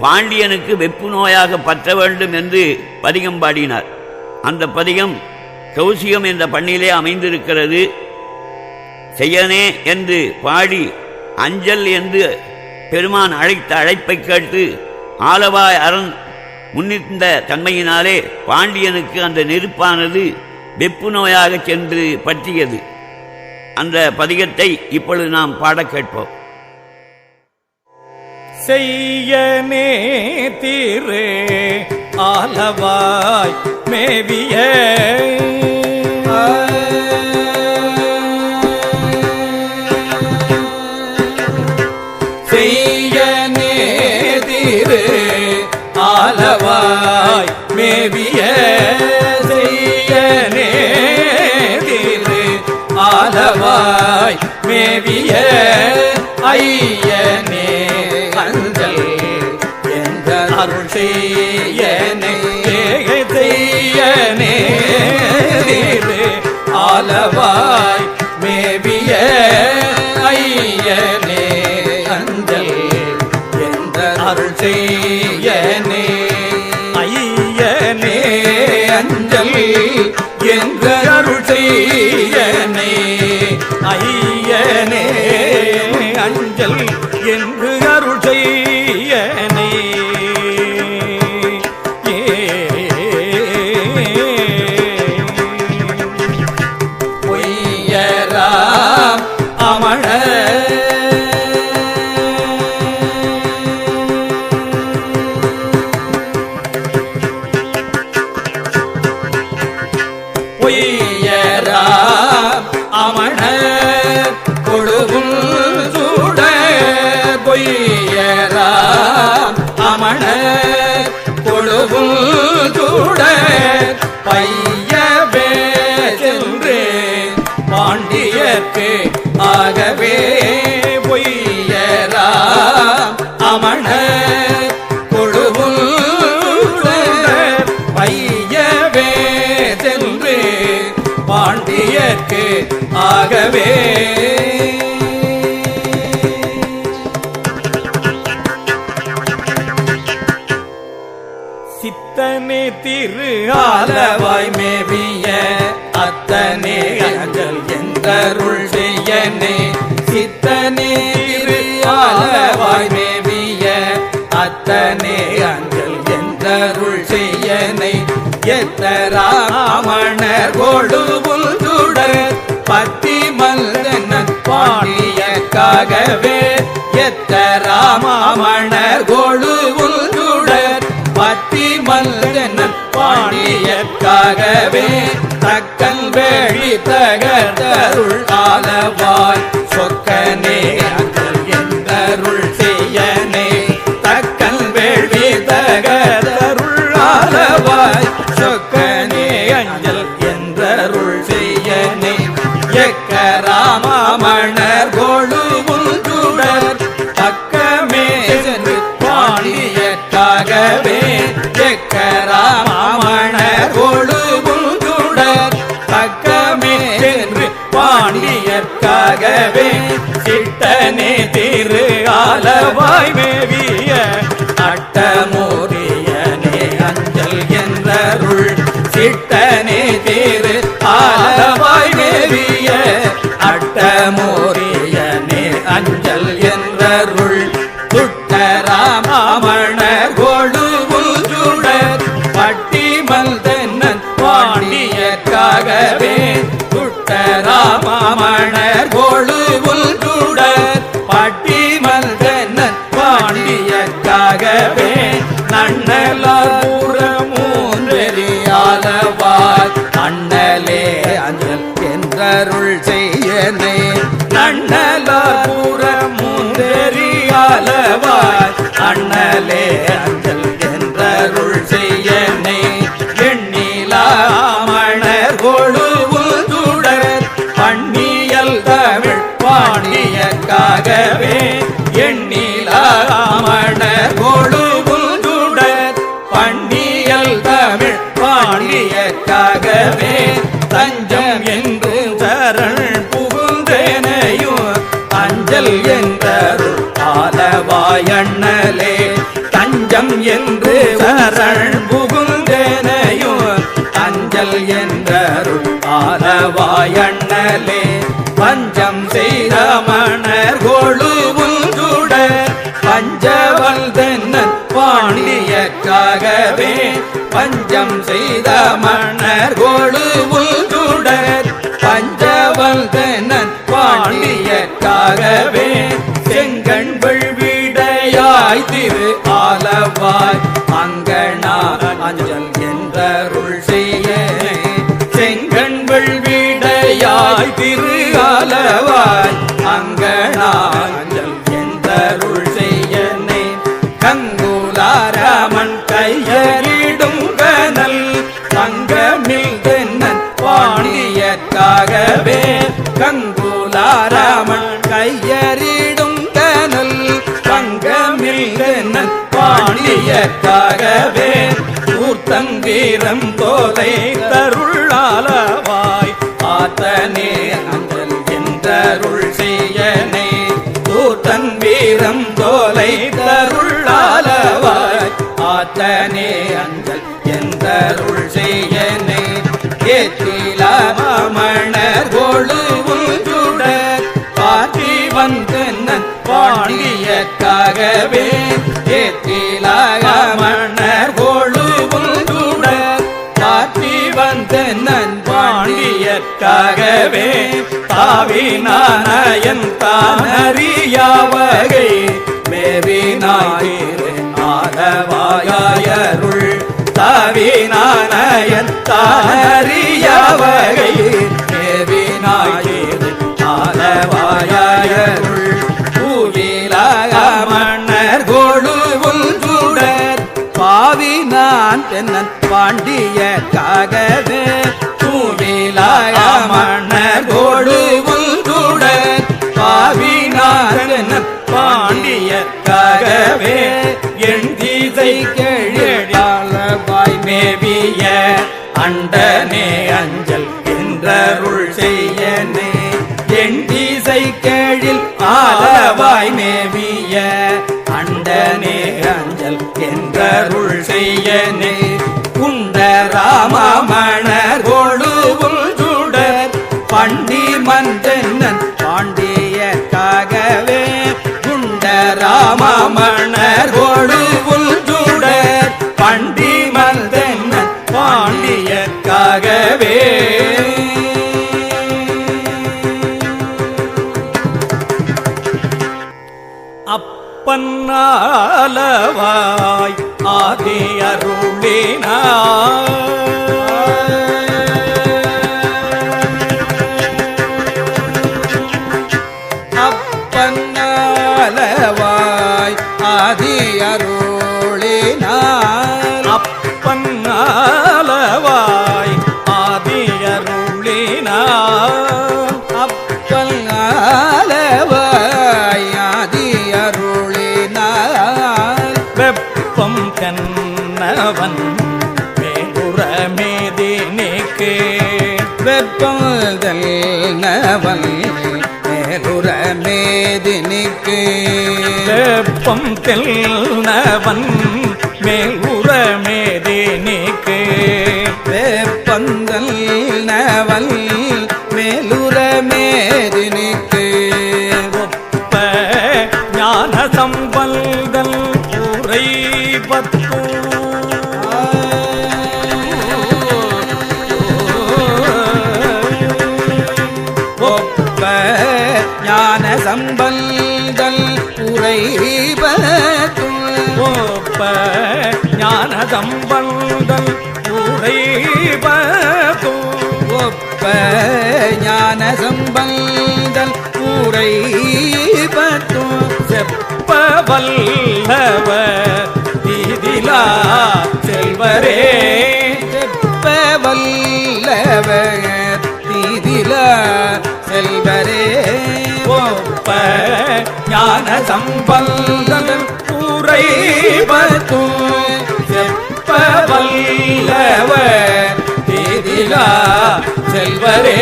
பாண்டியனுக்கு வெப்பு நோயாக பற்ற வேண்டும் என்று பதிகம் பாடினார். அந்த பதிகம் கௌசிகம் என்ற பண்ணிலே அமைந்திருக்கிறது. செய்யனே என்று பாடி அஞ்சல் என்று பெருமான் அழைத்த அழைப்பை கேட்டு ஆலவாய் அரண் முன்னிருந்த தன்மையினாலே பாண்டியனுக்கு அந்த நெருப்பானது வெப்பு நோயாக சென்று பற்றியது. அந்த பதிகத்தை இப்பொழுது நாம் பாடக் கேட்போம். செய்யனே தீரே ஆலவாய் மேவிய. செய்யனே திரு ஆலவாய் மேவிய. செய்ய திரு ஆலவாய் மேவிய. ஐய அருள் செய்யனே. செய்யனே ஆலவாய் மேவிய ஐயனே. அஞ்சல் எந்த அருள் செய்யனே. ஐயனே அஞ்சல் என்ற அருள் செய்யனே. ஐயனே அஞ்சல் என்று பொய்யராம் அமண கொழுவும் சூட பொய்யராம் அமண கொழுவும் சூட பையவே சென்று பாண்டியர்க்கு அத்தனை திரு ஆலவாய் மேவிய அத்தனை அஞ்சல் என்றருள் செய்யனே. சித்தனே திரு ஆலவாய் மேவிய அத்தனை அஞ்சல் என்றருள் செய்யனை. எத்தராமணர் கொழுவுள் சுடர் பத்தி மல்லன பாண்டியக்காகவே. எத்தராமணர் கொழுவுள் தங்கன் மல்லன தக்கன் வேழி தகர்த்தருள் ஆலவாய் சொக்கனே அஞ்சல் என்றருள் செய்யனே தக்கன் வேள்வி தகதருள் ஆலவாய் சொக்கனே அஞ்சல் என்றருள் செய்யனே நன்னலாபுரமூன்றெறியாலவார் அண்ணலே அண்ணன் புகுந்தேனையும் தஞ்சம் என்று சரண் புகுந்தேனையும் அஞ்சல் என்றருள் ஆலவாயண்ணலே பஞ்சம் செய்த மணர் கொழுவும் சுட பஞ்சவல் தென்னன் பாண்டியக்காகவே பஞ்சம் செய்த மணர் கொழு விடையாய் திரு அளவாய் அங்கனாஞ்சல் எந்தருள் என்றருள் செய்யனே கங்குலாராமன் கையறிடும் கனல் தங்கமில் தென்னன் பாண்டியக்காகவே கங்குலாரமன் கையறிடும் கனல் தங்கமில் தென்னன் பாண்டியக்காகவே ஊர்த்தங்கீரம் தோலை தருள் ஆத்தனே அஞ்சல் என்றருள் செய்யனே. தூத்தன் வீரம் தோலை தருளாலவாய் ஆத்தனே அஞ்சல் என்றருள் செய்யனே. ஏத்திலாமணர் கொழுவும் சுட பாட்டி வந்து பாண்டியக்காகவே ஏத்திலாமணர் தாவினானயன் தானறியாவகை மேவினாயிரு ஆலவாயருள் தாவினானயன் தானறியாவகை மேவினாயிரு ஆலவாயருள் பூவிலாமணர் கொழுவும் சுடர் பாவினான் தென்னன் பாண்டியக்காகவே தீசை மேவிய அண்டனே அஞ்சல் என்றருள் செய்யனே. என் தீசை கேழில் ஆலவாய் மேவிய அண்டனே அஞ்சல் என்றருள் செய்யனே. குண்ட ராமமணர் கொழுவும் சுடர் பண்டி மந்தன்னன் பாண்டியக்காகவே குண்ட ராமணர் கொழு வெப்பதல் நவல் மேலுற மேதினிக்கு வெப்பம் தெல்னவன் மேகுரமேதினிக்கு வேப்பந்தல் நவல் மேலுற மேதினிக்கு ஒப்ப ஞான சம்பல்தல் உரை பத்து உரைபத்தும் ஒப்ப ஞான சம்பல்தல் உரை பத்து ஒப்ப ஞான சம்பந்தல் உரைபத்தும் செப்ப வல்லவ தீதிலா செல்வரே. செப்ப வல்லவர் தீதில ஞான சம்பந்தல் உரை பத்து செப்ப வல்லவ தீதிலா செல்வரே.